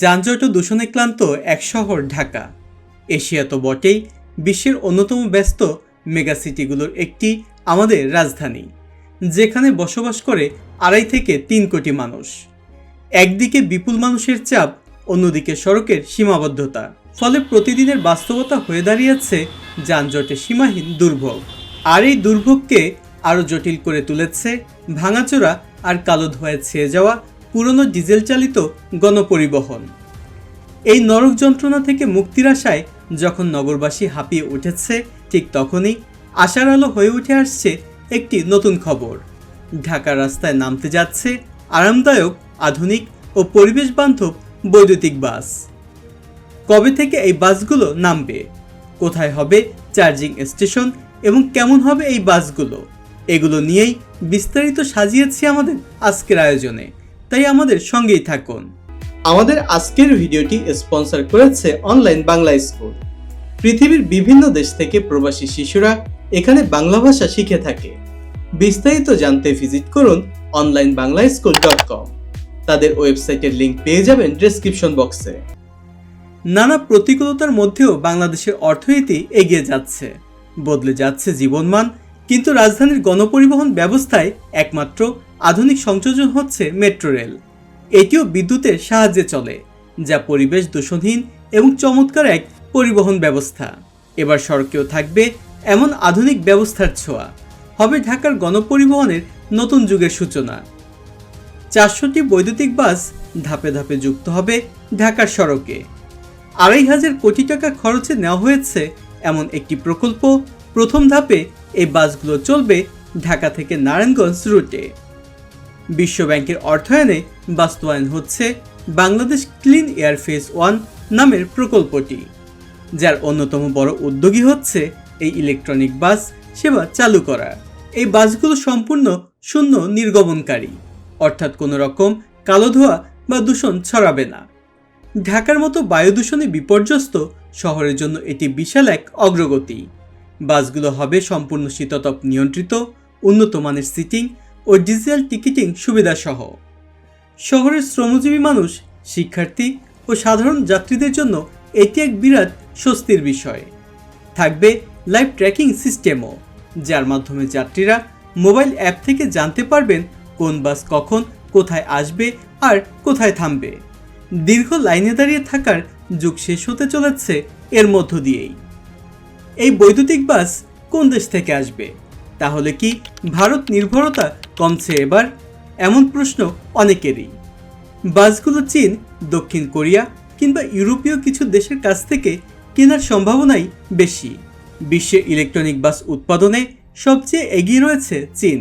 যানজট ও দূষণে ক্লান্ত এক শহর, ঢাকা। এশিয়া তো বটেই, বিশ্বের অন্যতম ব্যস্ত মেগাসিটিগুলোর একটি আমাদের রাজধানী, যেখানে বসবাস করে আড়াই থেকে তিন কোটি মানুষ। একদিকে বিপুল মানুষের চাপ, অন্যদিকে সড়কের সীমাবদ্ধতা, ফলে প্রতিদিনের বাস্তবতা হয়ে দাঁড়িয়েছে যানজটে সীমাহীন দুর্ভোগ। আর এই দুর্ভোগকে আরও জটিল করে তুলেছে, ভাঙাচোরা আর কালো ধোঁয়ায় ছেয়ে যাওয়া পুরনো ডিজেল চালিত গণপরিবহন। এই নরক যন্ত্রণা থেকে মুক্তির আশায় যখন নগরবাসী হাঁপিয়ে উঠেছে, ঠিক তখনই আশার আলো হয়ে উঠে আসছে একটি নতুন খবর। ঢাকার রাস্তায় নামতে যাচ্ছে আরামদায়ক, আধুনিক ও পরিবেশ বান্ধব বৈদ্যুতিক বাস। কবে থেকে এই বাসগুলো নামবে? কোথায় হবে চার্জিং স্টেশন এবং কেমন হবে এই বাসগুলো? এগুলো নিয়েই বিস্তারিত সাজিয়েছি আমাদের আজকের আয়োজনে। তাই আমাদের সঙ্গেই থাকুন। আমাদের আজকের ভিডিওটি স্পন্সর করেছে অনলাইন বাংলা স্কুল। পৃথিবীর বিভিন্ন দেশ থেকে প্রবাসী শিশুরা এখানে বাংলা ভাষা শিখে থাকে। বিস্তারিত জানতে ভিজিট করুন online Bangla school dot com. তাদের ওয়েবসাইটের লিঙ্ক পেয়ে যাবেন ডেসক্রিপশন বক্সে। নানা প্রতিকূলতার মধ্যেও বাংলাদেশের অর্থনীতি এগিয়ে যাচ্ছে। বদলে যাচ্ছে জীবনমান কিন্তু রাজধানীর গণপরিবহন ব্যবস্থায় একমাত্র আধুনিক সংযোজন হচ্ছে মেট্রো রেল। এটিও বিদ্যুতের সাহায্যে চলে, যা পরিবেশ দূষণহীন এবং চমৎকার এক পরিবহন ব্যবস্থা। এবার সড়কেও থাকবে এমন আধুনিক ব্যবস্থার ছোঁয়া। হবে ঢাকার গণপরিবহনের নতুন যুগের সূচনা। চারশোটি বৈদ্যুতিক বাস ধাপে ধাপে যুক্ত হবে ঢাকার সড়কে। আড়াই হাজার কোটি টাকা খরচে নেওয়া হয়েছে এমন একটি প্রকল্প। প্রথম ধাপে এই বাসগুলো চলবে ঢাকা থেকে নারায়ণগঞ্জ রুটে। বিশ্বব্যাংকের অর্থায়নে বাস্তবায়ন হচ্ছে Bangladesh clean air phase one নামের প্রকল্পটি, যার অন্যতম বড় উদ্যোগী হচ্ছে এই ইলেকট্রনিক বাস সেবা চালু করা। এই বাসগুলো সম্পূর্ণ শূন্য নির্গমনকারী, অর্থাৎ কোনো রকম কালো ধোঁয়া বা দূষণ ছড়াবে না। ঢাকার মতো বায়ু দূষণে বিপর্যস্ত শহরের জন্য এটি বিশাল এক অগ্রগতি। বাসগুলো হবে সম্পূর্ণ শীততাপ নিয়ন্ত্রিত, উন্নত মানের সিটিং ও ডিজিটাল টিকিটিং সুবিধাসহ। শহরের শ্রমজীবী মানুষ, শিক্ষার্থী ও সাধারণ যাত্রীদের জন্য এটি এক বিরাট স্বস্তির বিষয়। থাকবে লাইভ ট্র্যাকিং সিস্টেমও যার মাধ্যমে যাত্রীরা মোবাইল অ্যাপ থেকে জানতে পারবেন কোন বাস কখন, কোথায় আসবে আর কোথায় থামবে। দীর্ঘ লাইনে দাঁড়িয়ে থাকার যুগ শেষ হতে চলেছে এর মধ্য দিয়েই। এই বৈদ্যুতিক বাস কোন দেশ থেকে আসবে? তাহলে কি ভারত নির্ভরতা কমছে এবার এমন প্রশ্ন অনেকেরই। বাসগুলো চীন, দক্ষিণ কোরিয়া কিংবা ইউরোপীয় কিছু দেশের কাছ থেকে কেনার সম্ভাবনাই বেশি। বিশ্বে ইলেকট্রনিক বাস উৎপাদনে সবচেয়ে এগিয়ে রয়েছে চীন।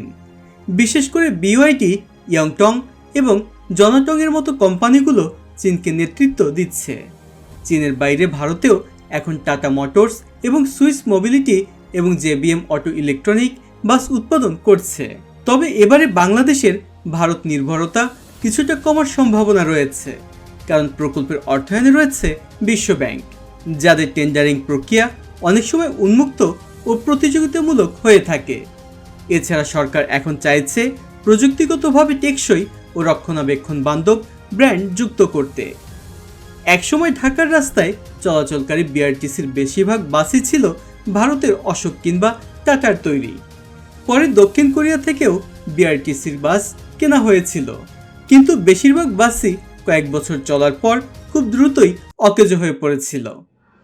বিশেষ করে বিওআইটি, ইয়ংটং এবং জনাটংয়ের মতো কোম্পানিগুলো চীনকে নেতৃত্ব দিচ্ছে। চীনের বাইরে ভারতেও এখন টাটা মোটরস এবং সুইস মোবিলিটি এবং জেবিএম অটো ইলেকট্রনিক বাস উৎপাদন করছে। তবে এবারে বাংলাদেশের ভারত নির্ভরতা কিছুটা কমার সম্ভাবনা রয়েছে, কারণ প্রকল্পের অর্থায়নে রয়েছে বিশ্বব্যাংক যাদের টেন্ডারিং প্রক্রিয়া অনেক সময় উন্মুক্ত ও প্রতিযোগিতামূলক হয়ে থাকে। এছাড়া সরকার এখন চাইছে প্রযুক্তিগতভাবে টেকসই ও রক্ষণাবেক্ষণ বান্ধব ব্র্যান্ড যুক্ত করতে। একসময় ঢাকার রাস্তায় চলাচলকারী বিআরটিসির বেশিরভাগ বাসই ছিল ভারতের অশোক কিংবা টাটার তৈরি। পরে দক্ষিণ কোরিয়া থেকেও বিআরটিসির বাস কেনা হয়েছিল। কিন্তু বেশিরভাগ বাসই কয়েক বছর চলার পর খুব দ্রুতই অকেজ হয়ে পড়েছিল।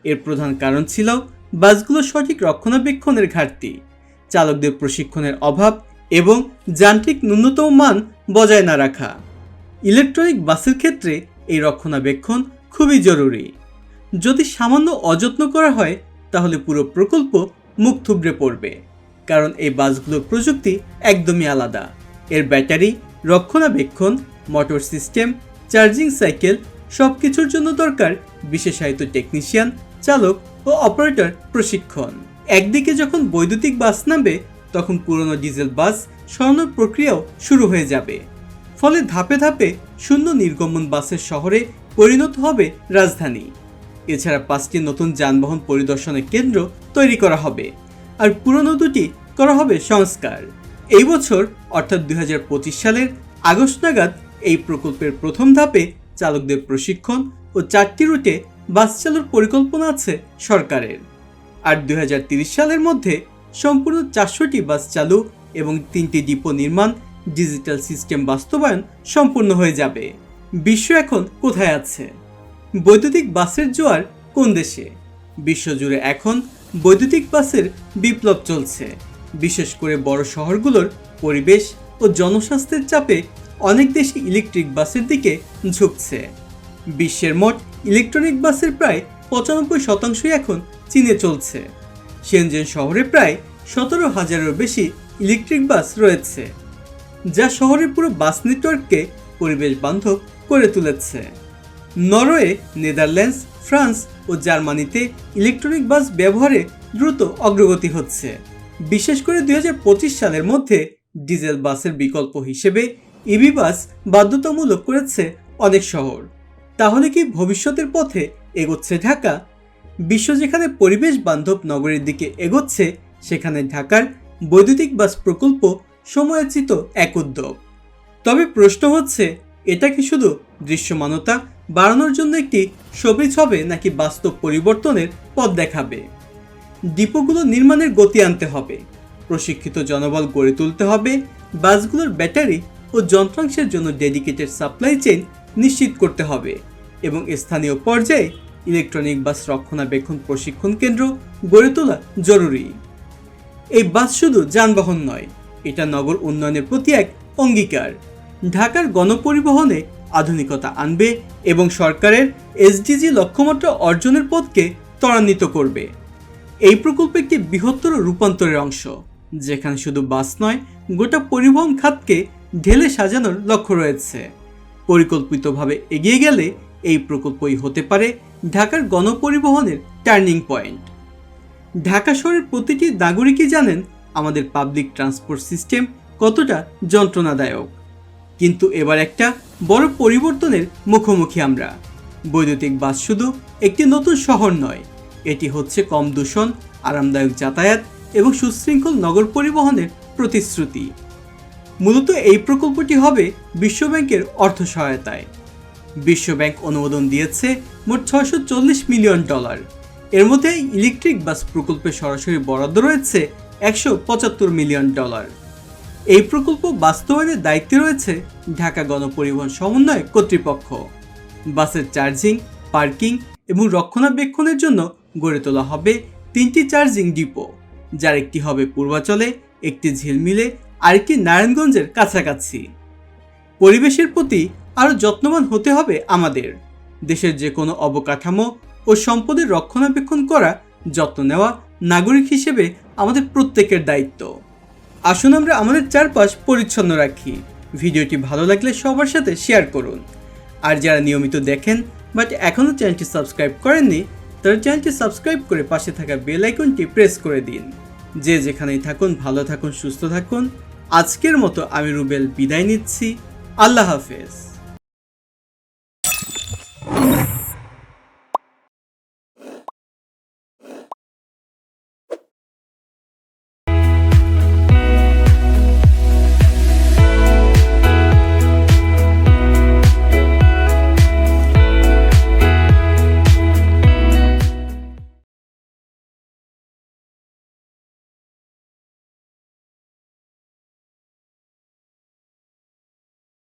এর প্রধান কারণ ছিল বাসগুলো সঠিক রক্ষণাবেক্ষণের ঘাটতি, চালকদের প্রশিক্ষণের অভাব এবং যান্ত্রিক ন্যূনতম মান বজায় না রাখা। ইলেকট্রনিক বাসের ক্ষেত্রে এই রক্ষণাবেক্ষণ খুবই জরুরি। যদি সামান্য অযত্ন করা হয়, তাহলে পুরো প্রকল্প মুখ থুবড়ে পড়বে। কারণ এই বাসগুলোর প্রযুক্তি একদমই আলাদা। এর ব্যাটারি, রক্ষণাবেক্ষণ, মোটর সিস্টেম, চার্জিং সাইকেল সব কিছুর জন্য দরকার বিশেষায়িত টেকনিশিয়ান, চালক ও অপারেটর প্রশিক্ষণ। একদিকে যখন বৈদ্যুতিক বাস নামবে, তখন পুরনো ডিজেল বাস সরানোর প্রক্রিয়াও শুরু হয়ে যাবে। ফলে ধাপে ধাপে শূন্য নির্গমন বাসের শহরে পরিণত হবে রাজধানী। এছাড়া পাঁচটি নতুন যানবাহন পরিদর্শনের কেন্দ্র তৈরি করা হবে। আর পুরনো দুটি করা হবে সংস্কার। এই বছর, অর্থাৎ দুই হাজার পঁচিশ সালের আগস্ট নাগাদ, এই প্রকল্পের প্রথম ধাপে চালকদের প্রশিক্ষণ ও চারটি রুটে বাস চালুর পরিকল্পনা আছে সরকারের। আর দুই সালের মধ্যে সম্পূর্ণ চারশোটি বাস চালু এবং তিনটি ডিপো নির্মাণ, ডিজিটাল সিস্টেম বাস্তবায়ন সম্পূর্ণ হয়ে যাবে। বিশ্ব এখন কোথায় আছে? বৈদ্যুতিক বাসের জোয়ার কোন দেশে? বিশ্বজুড়ে এখন বৈদ্যুতিক বাসের বিপ্লব চলছে। বিশেষ করে বড় শহরগুলোর পরিবেশ ও জনস্বাস্থ্যের চাপে অনেক দেশই ইলেকট্রিক বাসের দিকে ঝুঁকছে। বিশ্বের মোট ইলেকট্রনিক বাসের প্রায় পঁচানব্বই শতাংশই এখন চীনে চলছে। সেনজেন শহরে প্রায় সতেরো হাজারেরও বেশি ইলেকট্রিক বাস রয়েছে, যা শহরের পুরো বাস নেটওয়ার্ককে পরিবেশ বান্ধব করে তুলেছে। নরওয়ে, নেদারল্যান্ডস ফ্রান্স ও জার্মানিতে ইলেকট্রনিক বাস ব্যবহারে দ্রুত অগ্রগতি হচ্ছে। বিশেষ করে দুই হাজার পঁচিশ সালের মধ্যে ডিজেল বাসের বিকল্প হিসেবে ইভি বাস বাধ্যতামূলক করেছে অনেক শহর। তাহলে কি ভবিষ্যতের পথে এগোচ্ছে ঢাকা? বিশ্ব যেখানে পরিবেশ বান্ধব নগরের দিকে এগোচ্ছে, সেখানে ঢাকার বৈদ্যুতিক বাস প্রকল্প সময়োচিত এক উদ্যোগ। তবে প্রশ্ন হচ্ছে, এটা কি শুধু দৃশ্যমানতা বাড়ানোর জন্য একটি সবিজ হবে নাকি বাস্তব পরিবর্তনের পথ দেখাবে। ডিপোগুলো নির্মাণের গতি আনতে হবে, প্রশিক্ষিত জনবল গড়ে তুলতে হবে, বাসগুলোর ব্যাটারি ও যন্ত্রাংশের জন্য ডেডিকেটেড সাপ্লাই চেইন নিশ্চিত করতে হবে এবং স্থানীয় পর্যায়ে ইলেকট্রনিক বাস রক্ষণাবেক্ষণ প্রশিক্ষণ কেন্দ্র গড়ে তোলা জরুরি। এই বাস শুধু যানবাহন নয়, এটা নগর উন্নয়নের প্রতি এক অঙ্গীকার। ঢাকার গণপরিবহনে আধুনিকতা আনবে এবং সরকারের এসডিজি লক্ষ্যমাত্রা অর্জনের পথকে ত্বরান্বিত করবে। এই প্রকল্প একটি বৃহত্তর রূপান্তরের অংশ, যেখানে শুধু বাস নয়, গোটা পরিবহন খাতকে ঢেলে সাজানোর লক্ষ্য রয়েছে। পরিকল্পিতভাবে এগিয়ে গেলে এই প্রকল্পই হতে পারে ঢাকার গণপরিবহনের টার্নিং পয়েন্ট। ঢাকা শহরের প্রতিটি নাগরিকই জানেন আমাদের পাবলিক ট্রান্সপোর্ট সিস্টেম কতটা যন্ত্রণাদায়ক। কিন্তু এবার একটা বড় পরিবর্তনের মুখোমুখি আমরা। বৈদ্যুতিক বাস শুধু একটি নতুন শহর নয়, এটি হচ্ছে কম দূষণ, আরামদায়ক যাতায়াত এবং সুশৃঙ্খল নগর পরিবহনের প্রতিশ্রুতি। মূলত এই প্রকল্পটি হবে বিশ্বব্যাংকের অর্থ সহায়তায়। বিশ্বব্যাংক অনুমোদন দিয়েছে মোট ছয়শো চল্লিশ মিলিয়ন ডলার। এর মধ্যে ইলেকট্রিক বাস প্রকল্পে সরাসরি বরাদ্দ রয়েছে একশো পঁচাত্তর মিলিয়ন ডলার। এই প্রকল্প বাস্তবায়নের দায়িত্বে রয়েছে ঢাকা গণপরিবহন সমন্বয় কর্তৃপক্ষ। বাসের চার্জিং, পার্কিং এবং রক্ষণাবেক্ষণের জন্য গড়ে তোলা হবে তিনটি চার্জিং ডিপো, যার একটি হবে পূর্বাচলে, একটি ঝিলমিলে আরেকটি নারায়ণগঞ্জের কাছাকাছি। পরিবেশের প্রতি আরও যত্নবান হতে হবে আমাদের। দেশের যে কোনো অবকাঠামো ও সম্পদের রক্ষণাবেক্ষণ করা, যত্ন নেওয়া নাগরিক হিসেবে আমাদের প্রত্যেকের দায়িত্ব। আসুন আমরা আমাদের চারপাশ পরিচ্ছন্ন রাখি। ভিডিওটি ভালো লাগলে সবার সাথে শেয়ার করুন। আর যারা নিয়মিত দেখেন বাট এখনও চ্যানেলটি সাবস্ক্রাইব করেননি, তারা চ্যানেলটি সাবস্ক্রাইব করে পাশে থাকা বেল আইকনটি প্রেস করে দিন। যে যেখানেই থাকুন, ভালো থাকুন, সুস্থ থাকুন। আজকের মতো আমি রুবেল বিদায় নিচ্ছি। আল্লাহ হাফেজ।